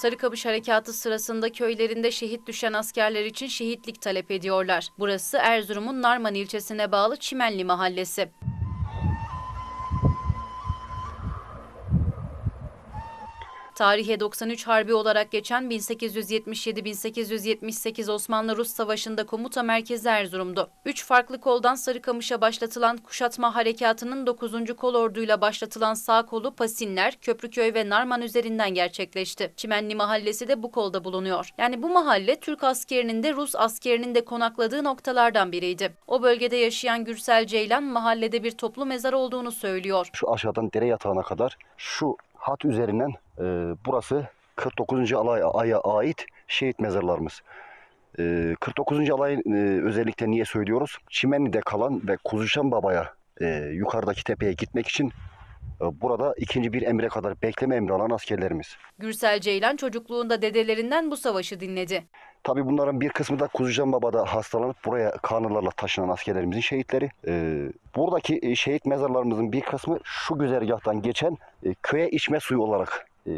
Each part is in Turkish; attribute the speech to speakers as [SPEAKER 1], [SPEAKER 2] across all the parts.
[SPEAKER 1] Sarıkamış Harekatı sırasında köylerinde şehit düşen askerler için şehitlik talep ediyorlar. Burası Erzurum'un Narman ilçesine bağlı Çimenli mahallesi. Tarihe 93 Harbi olarak geçen 1877-1878 Osmanlı-Rus Savaşı'nda komuta merkezi Erzurum'du. Üç farklı koldan Sarıkamış'a başlatılan kuşatma harekatının 9. kol orduyla başlatılan sağ kolu Pasinler, Köprüköy ve Narman üzerinden gerçekleşti. Çimenli Mahallesi de bu kolda bulunuyor. Yani bu mahalle Türk askerinin de Rus askerinin de konakladığı noktalardan biriydi. O bölgede yaşayan Gürsel Ceylan mahallede bir toplu mezar olduğunu söylüyor.
[SPEAKER 2] Şu aşağıdan dere yatağına kadar şu hat üzerinden e, burası 49. alay, aya ait şehit mezarlarımız. E, 49. alay e, özellikle niye söylüyoruz? Çimenli'de kalan ve Kuzuşan Baba'ya e, yukarıdaki tepeye gitmek için e, burada ikinci bir emre kadar bekleme emri alan askerlerimiz.
[SPEAKER 1] Gürsel Ceylan çocukluğunda dedelerinden bu savaşı dinledi.
[SPEAKER 2] Tabii bunların bir kısmı da Kuzucan Baba'da hastalanıp buraya kanılarla taşınan askerlerimizin şehitleri. Ee, buradaki e, şehit mezarlarımızın bir kısmı şu güzergahtan geçen e, köye içme suyu olarak e,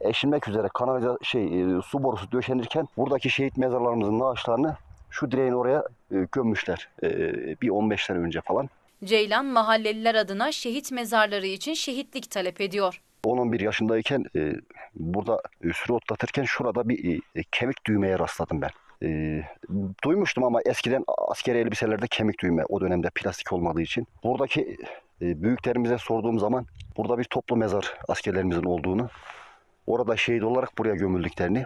[SPEAKER 2] eşilmek üzere kanalize şey e, su borusu döşenirken buradaki şehit mezarlarımızın naaşlarını şu direğin oraya e, gömmüşler. E, bir 15 sene önce falan.
[SPEAKER 1] Ceylan mahalleliler adına şehit mezarları için şehitlik talep ediyor.
[SPEAKER 2] 10-11 yaşındayken e, burada e, sürü otlatırken şurada bir e, kemik düğmeye rastladım ben. E, duymuştum ama eskiden askeri elbiselerde kemik düğme o dönemde plastik olmadığı için. Buradaki e, büyüklerimize sorduğum zaman burada bir toplu mezar askerlerimizin olduğunu, orada şehit olarak buraya gömüldüklerini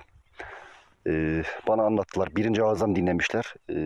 [SPEAKER 2] e, bana anlattılar. Birinci ağızdan dinlemişler. E,